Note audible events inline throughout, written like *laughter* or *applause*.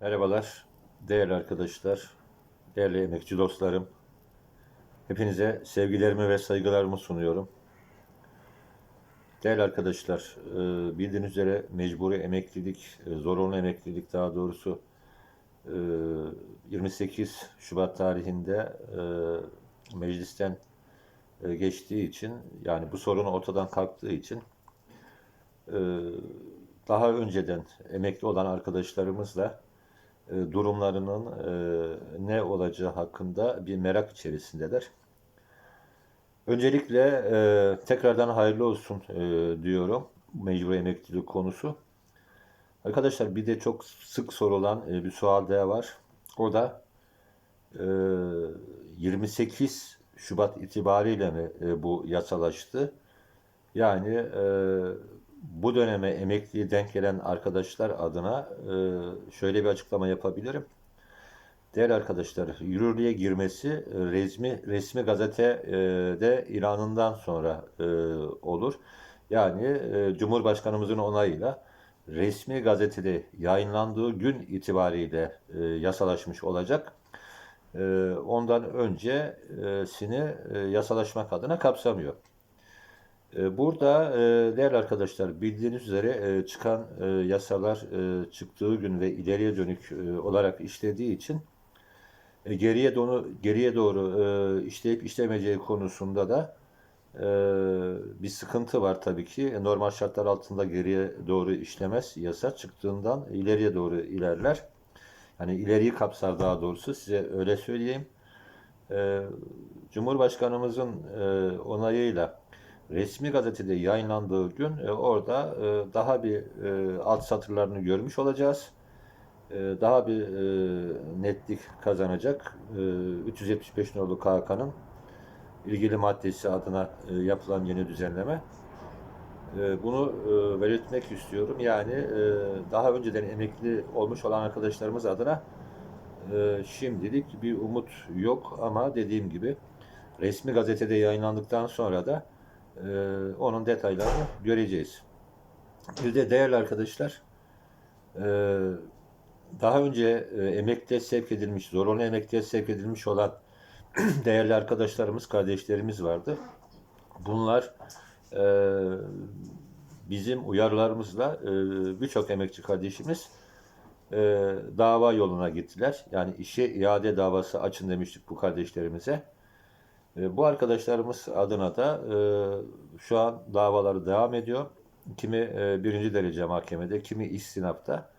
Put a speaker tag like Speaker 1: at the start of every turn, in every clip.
Speaker 1: Merhabalar, değerli arkadaşlar, değerli emekçi dostlarım. Hepinize sevgilerimi ve saygılarımı sunuyorum. Değerli arkadaşlar, e, bildiğiniz üzere mecburi emeklilik, e, zorunlu emeklilik daha doğrusu e, 28 Şubat tarihinde e, meclisten e, geçtiği için, yani bu sorun ortadan kalktığı için e, daha önceden emekli olan arkadaşlarımızla e, durumlarının e, ne olacağı hakkında bir merak içerisindeler. Öncelikle e, tekrardan hayırlı olsun e, diyorum mecbur emeklilik konusu. Arkadaşlar bir de çok sık sorulan e, bir sual daha var. O da e, 28 Şubat itibariyle mi e, bu yasalaştı? Yani e, bu döneme emekliye denk gelen arkadaşlar adına e, şöyle bir açıklama yapabilirim. Değerli arkadaşlar, yürürlüğe girmesi e, resmi resmi gazetede ilanından sonra e, olur. Yani e, Cumhurbaşkanımızın onayıyla resmi gazetede yayınlandığı gün itibariyle e, yasalaşmış olacak. E, ondan öncesini e, yasalaşmak adına kapsamıyor. E, Burada e, değerli arkadaşlar bildiğiniz üzere e, çıkan e, yasalar çıktığı gün ve ileriye dönük olarak işlediği için geriye doğru geriye doğru işleyip işlemeyeceği konusunda da bir sıkıntı var tabii ki. Normal şartlar altında geriye doğru işlemez yasa çıktığından ileriye doğru ilerler. Yani ileriyi kapsar daha doğrusu size öyle söyleyeyim. Cumhurbaşkanımızın onayıyla resmi gazetede yayınlandığı gün e, orada e, daha bir e, alt satırlarını görmüş olacağız. E, daha bir e, netlik kazanacak. E, 375 nolu KK'nın ilgili maddesi adına e, yapılan yeni düzenleme. E, bunu e, belirtmek istiyorum. Yani e, daha önceden emekli olmuş olan arkadaşlarımız adına e, şimdilik bir umut yok ama dediğim gibi resmi gazetede yayınlandıktan sonra da e, onun detaylarını göreceğiz. Bir de değerli arkadaşlar, e, daha önce e, emekliye sevk edilmiş, zorunlu emekliye sevk edilmiş olan *clears throat* değerli arkadaşlarımız, kardeşlerimiz vardı. Bunlar e, bizim uyarılarımızla e, birçok emekçi kardeşimiz e, dava yoluna gittiler. Yani işe iade davası açın demiştik bu kardeşlerimize. E, bu arkadaşlarımız adına da e, şu an davaları devam ediyor. Kimi e, birinci derece mahkemede, kimi istinafta.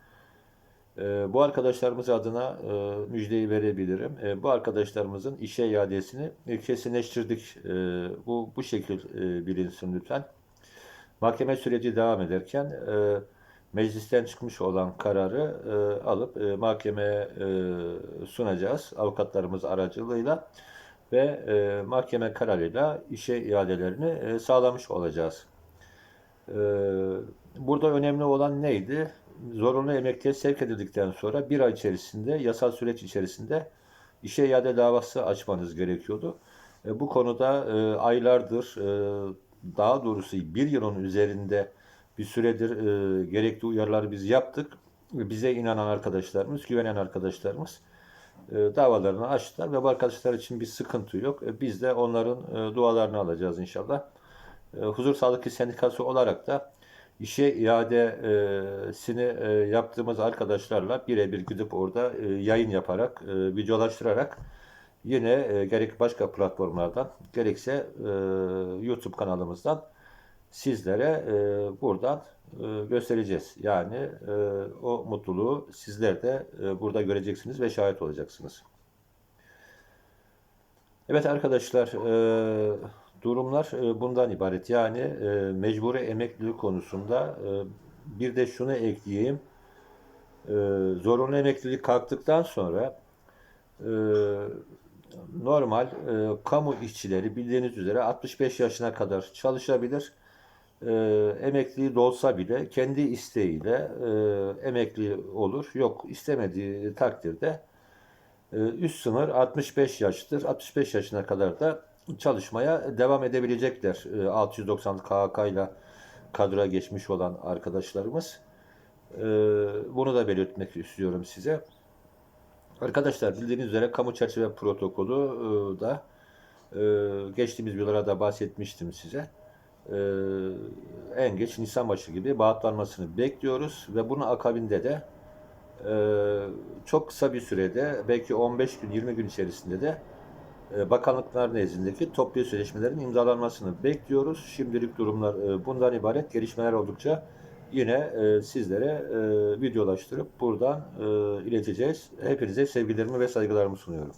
Speaker 1: E, bu arkadaşlarımız adına e, müjdeyi verebilirim. Bu arkadaşlarımızın işe iadesini kesinleştirdik. Bu bu şekil bilinsin lütfen. Mahkeme süreci devam ederken meclisten çıkmış olan kararı alıp e, mahkemeye sunacağız avukatlarımız aracılığıyla ve e, mahkeme kararıyla işe iadelerini e, sağlamış olacağız. E, burada önemli olan neydi? Zorunlu emekliye sevk edildikten sonra bir ay içerisinde, yasal süreç içerisinde işe iade davası açmanız gerekiyordu. E, bu konuda e, aylardır, e, daha doğrusu bir yılın üzerinde bir süredir e, gerekli uyarıları biz yaptık. Bize inanan arkadaşlarımız, güvenen arkadaşlarımız davalarını açtılar ve bu arkadaşlar için bir sıkıntı yok. E, Biz de onların e, dualarını alacağız inşallah. E, Huzur Sağlık Sendikası olarak da işe iadesini e, yaptığımız arkadaşlarla birebir gidip orada e, yayın yaparak, e, videolaştırarak yine e, gerek başka platformlardan gerekse e, YouTube kanalımızdan sizlere e, buradan e, göstereceğiz. Yani e, o mutluluğu sizler de e, burada göreceksiniz ve şahit olacaksınız. Evet arkadaşlar, e, durumlar e, bundan ibaret. Yani e, mecburi emeklilik konusunda e, bir de şunu ekleyeyim. E, zorunlu emeklilik kalktıktan sonra e, normal e, kamu işçileri bildiğiniz üzere 65 yaşına kadar çalışabilir e, emekliliği dolsa bile kendi isteğiyle e, emekli olur. Yok istemediği takdirde e, üst sınır 65 yaştır. 65 yaşına kadar da çalışmaya devam edebilecekler. E, 690 KHK ile kadroya geçmiş olan arkadaşlarımız. E, bunu da belirtmek istiyorum size. Arkadaşlar bildiğiniz üzere kamu çerçeve protokolü e, da e, geçtiğimiz yıllarda bahsetmiştim size. E, en geç Nisan başı gibi bağıtlanmasını bekliyoruz ve bunun akabinde de e, çok kısa bir sürede belki 15 gün 20 gün içerisinde de e, bakanlıklar nezdindeki toplu sözleşmelerin imzalanmasını bekliyoruz. Şimdilik durumlar e, bundan ibaret. Gelişmeler oldukça yine e, sizlere e, videolaştırıp buradan e, ileteceğiz. Hepinize sevgilerimi ve saygılarımı sunuyorum.